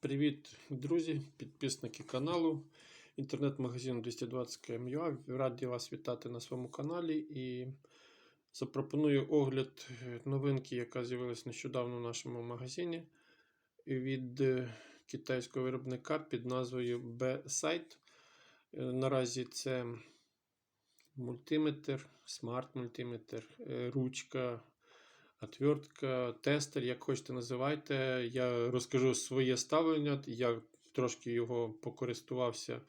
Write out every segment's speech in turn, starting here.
Привіт, друзі, підписники каналу інтернет-магазину 220 КМЮА. Раді вас вітати на своєму каналі і запропоную огляд е, новинки, яка з'явилась нещодавно в нашому магазині від е, китайського виробника під назвою B-Site. Е, Наразі це мультиметр, смарт-мультиметр, е, ручка. Отвертка, тестер, як хочете називайте. Я розкажу своє ставлення. Я трошки його покористувався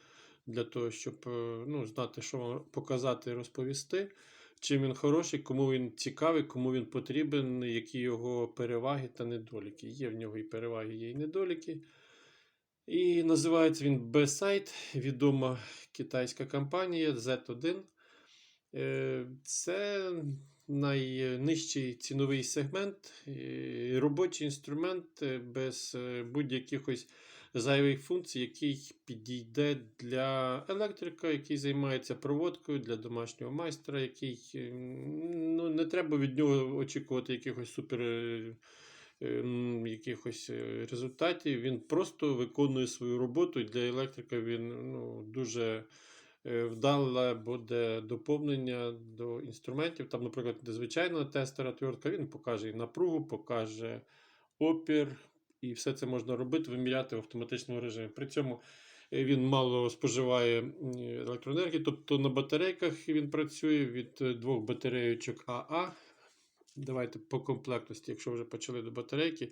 для того, щоб е, ну, знати, що вам показати розповісти. Чим він хороший, кому він цікавий, кому він потрібен, які його переваги та недоліки. Є в нього і переваги, є і недоліки. І називається він B-Site, відома китайська компанія Z1. Е, Це найнижчий ціновий сегмент, е, робочий інструмент е, без е, будь-яких ось зайвих функцій, який підійде для електрика, який займається проводкою, для домашнього майстра, який ну, не треба від нього очікувати якихось супер. Якихось результатів, він просто виконує свою роботу. і Для електрика він ну, дуже вдале буде доповнення до інструментів. Там, наприклад, де звичайна тестера отвертка, він покаже і напругу, покаже опір, і все це можна робити, виміряти в автоматичному режимі. При цьому е, він мало споживає електроенергії, тобто на батарейках він працює від е, двох батарейочок АА. Давайте по комплектності, якщо вже почали до батарейки.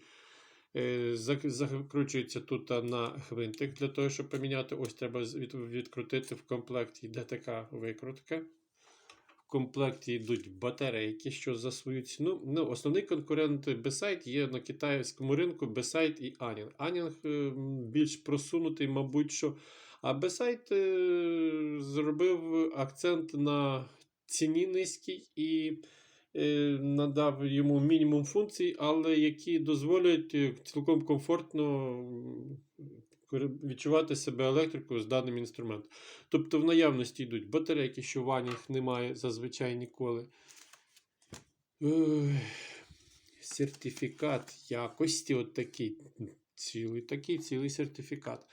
Е, зак- Закручується тут на гвинтик для того, щоб поміняти. Ось треба відкрутити в комплекті йде така викрутка. В комплекті йдуть батарейки, що за свою ціну. Ну, основний конкурент Beside є на китайському ринку Beside і Anning. Anning е, більш просунутий, мабуть, що. А Beside е, зробив акцент на ціні низькій і надав йому мінімум функцій, але які дозволять е, цілком комфортно відчувати себе електрикою з даним інструментом. Тобто в наявності йдуть батарейки, що в Анях немає зазвичай ніколи. Сертифікат якості, от такий цілий, такий цілий сертифікат.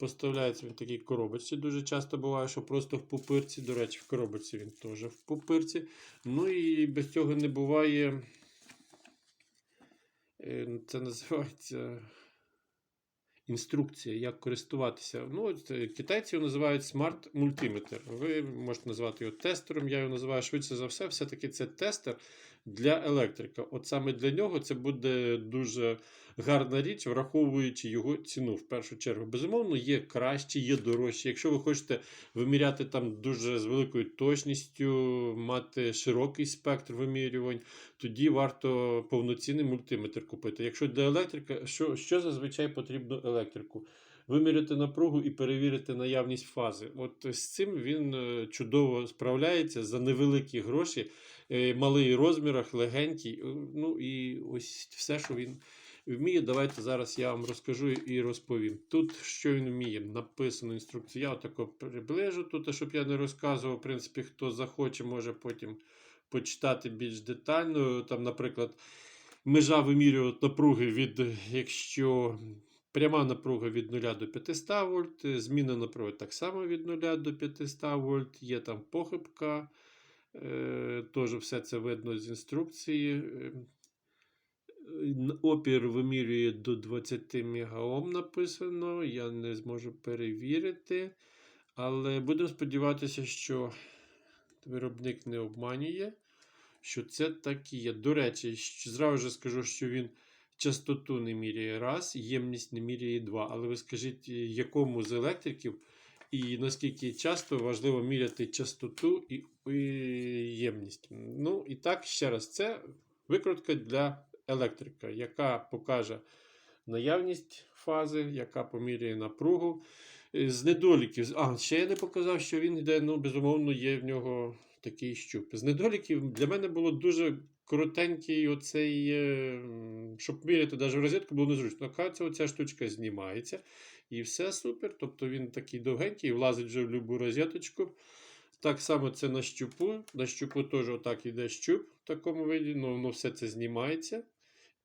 Поставляється він в такій коробочці. Дуже часто буває, що просто в пупирці. До речі, в коробочці він теж в пупирці. Ну і без цього не буває. е, Це називається інструкція, як користуватися. Ну, е, китайці його називають смарт мультиметр. Ви можете назвати його тестером. Я його називаю швидше за все. Все-таки це тестер для електрика. От саме для нього це буде дуже гарна річ, враховуючи його ціну в першу чергу. Безумовно, є кращі, є дорожчі. Якщо ви хочете виміряти там дуже з великою точністю, мати широкий спектр вимірювань, тоді варто повноцінний мультиметр купити. Якщо для електрика, що, що зазвичай потрібно електрику? Виміряти напругу і перевірити наявність фази. От з цим він е, чудово справляється за невеликі гроші, е, малий розмірах, легенький. е, Ну і ось все, що він вміє. Давайте зараз я вам розкажу і розповім. Тут що він вміє, написано інструкцію. Я отако приближу тут, щоб я не розказував. В принципі, хто захоче, може потім почитати більш детально. Там, наприклад, межа вимірювати напруги від, якщо пряма напруга від 0 до 500 вольт, е, зміна напруги так само від 0 до 500 вольт, є там похибка. Е, Теж все це видно з інструкції. Опір вимірює до 20 мегаом написано. Я не зможу перевірити. Але будемо сподіватися, що виробник не обманює, що це так і є. До речі, зразу ж скажу, що він частоту не міряє раз, ємність не міряє два. Але ви скажіть, якому з електриків і наскільки часто важливо міряти частоту і ємність. Ну і так, ще раз, це викрутка для електрика, яка покаже наявність фази, яка поміряє напругу. Е, З недоліків. А, ще я не показав, що він йде, ну, безумовно, є в нього такий щуп. З недоліків для мене було дуже коротенький оцей, е, щоб міряти навіть в розетку було незручно. Оказується, оця штучка знімається. І все супер. Тобто він такий довгенький, влазить вже в будь-яку розеточку. Так само це на щупу. На щупу теж отак іде щуп в такому виді, ну, воно все це знімається.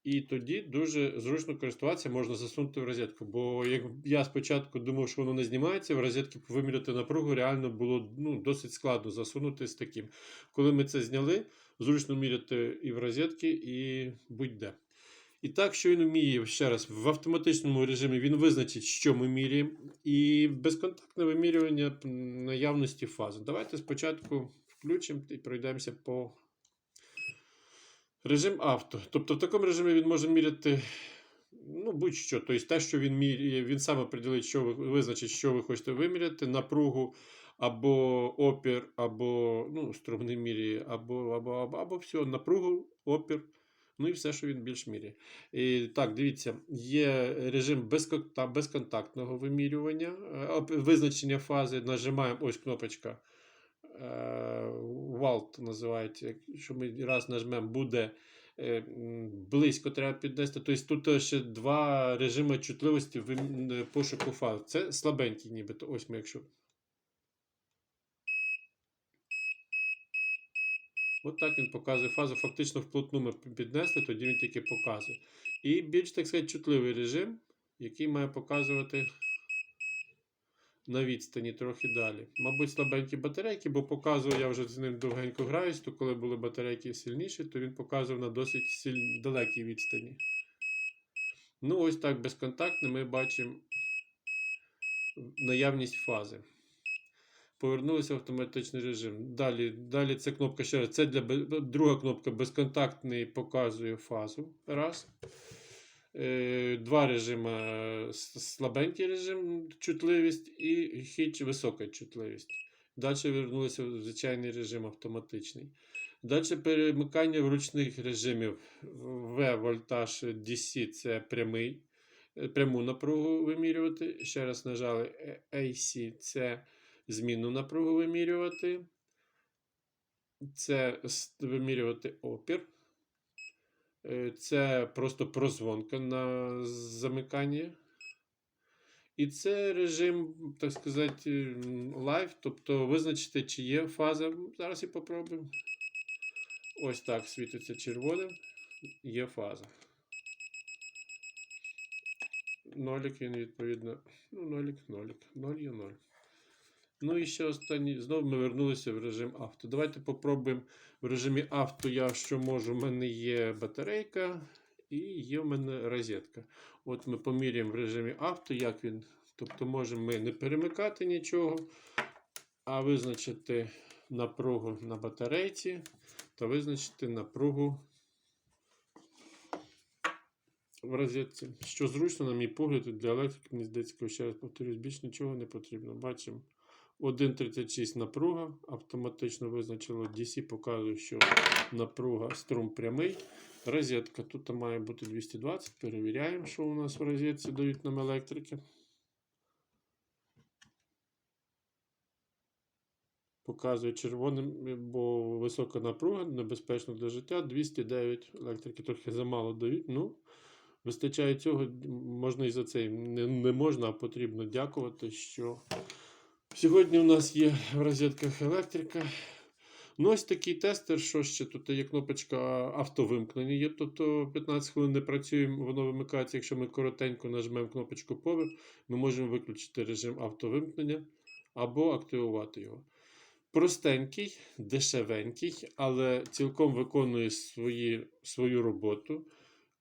І тоді дуже зручно користуватися, можна засунути в розетку. Бо як я спочатку думав, що воно не знімається, в розетки виміряти напругу реально було ну, досить складно засунути з таким. Коли ми це зняли, зручно міряти і в розетки, і будь-де. І так, що він вміє ще раз в автоматичному режимі він визначить, що ми міряємо, і безконтактне вимірювання наявності фази. Давайте спочатку включимо і пройдемося по режим авто. Тобто в такому режимі він може міряти ну, будь-що. Тобто те, що він міряє, він сам определить, що ви визначить, що ви хочете виміряти, напругу. Або опір, або ну, струмний міряє, або, або, або, або все, напругу, опір, ну і все, що він більш міряє. І, так, дивіться, є режим безконтактного вимірювання, е, визначення фази. Нажимаємо ось кнопочка. Е, Walt називається. Якщо ми раз нажмемо, буде е, близько треба піднести. Тобто тут ще два режими чутливості е, пошуку фаз. Це слабенький, нібито. Ось ми, якщо. От так він показує фазу. Фактично вплотну ми піднесли, тоді він тільки показує. І більш, так сказати, чутливий режим, який має показувати на відстані трохи далі. Мабуть, слабенькі батарейки, бо показував, я вже з ним довгенько граюсь, то коли були батарейки сильніші, то він показував на досить силь... далекій відстані. Ну, ось так безконтактно ми бачимо наявність фази. Повернулися в автоматичний режим. Далі, далі це кнопка ще раз. Це для друга кнопка безконтактний показує фазу. Раз. Е, Два режими. е, Слабенький режим, чутливість і хіч висока чутливість. Далі вернулися в звичайний режим автоматичний. Далі перемикання в ручних режимів. В вольтаж DC це прямий. е, Пряму напругу вимірювати. Ще раз нажали AC це змінну напругу вимірювати. Це вимірювати опір. Е, Це просто прозвонка на замикання. І це режим, так сказати, м, лайв, тобто визначити, чи є фаза. Зараз і попробуємо. Ось так світиться червоним. Є фаза. Нолік він відповідно. Ну, нолік, нолік. Ноль є ноль. Ну і ще останній. Знову ми вернулися в режим авто. Давайте попробуємо в режимі авто. Я що можу. У мене є батарейка і є в мене розетка. От ми поміряємо в режимі авто, як він. Тобто можемо ми не перемикати нічого, а визначити напругу на батарейці та визначити напругу в розетці. Що зручно, на мій погляд, для електрики, мені здається, ще раз повторюсь, більш нічого не потрібно. Бачимо. 1,36 напруга. Автоматично визначило DC, показує, що напруга струм прямий. Розетка. Тут має бути 220. Перевіряємо, що у нас в розетці дають нам електрики. Показує червоним, бо висока напруга, небезпечно для життя. 209 електрики трохи замало дають. Ну, вистачає цього, можна і за це. Не, не можна, а потрібно дякувати, що сьогодні у нас є в розетках електрика. Ну, ось такий тестер, що ще тут є кнопочка автовимкнення. Є, тобто 15 хвилин не працює, воно вимикається. Якщо ми коротенько нажмемо кнопочку Power, ми можемо виключити режим автовимкнення або активувати його. Простенький, дешевенький, але цілком виконує свої, свою роботу.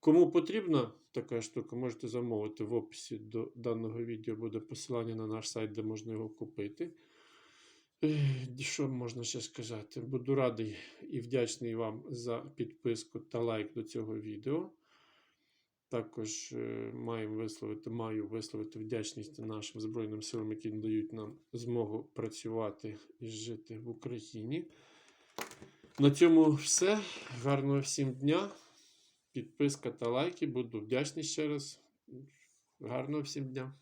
Кому потрібна така штука, можете замовити в описі до даного відео буде посилання на наш сайт, де можна його купити. Що можна ще сказати? Буду радий і вдячний вам за підписку та лайк до цього відео. Також е, маємо висловити, маю висловити вдячність нашим Збройним силам, які дають нам змогу працювати і жити в Україні. На цьому все. Гарного всім дня. Підписка та лайки. Буду вдячний ще раз. Гарного всім дня.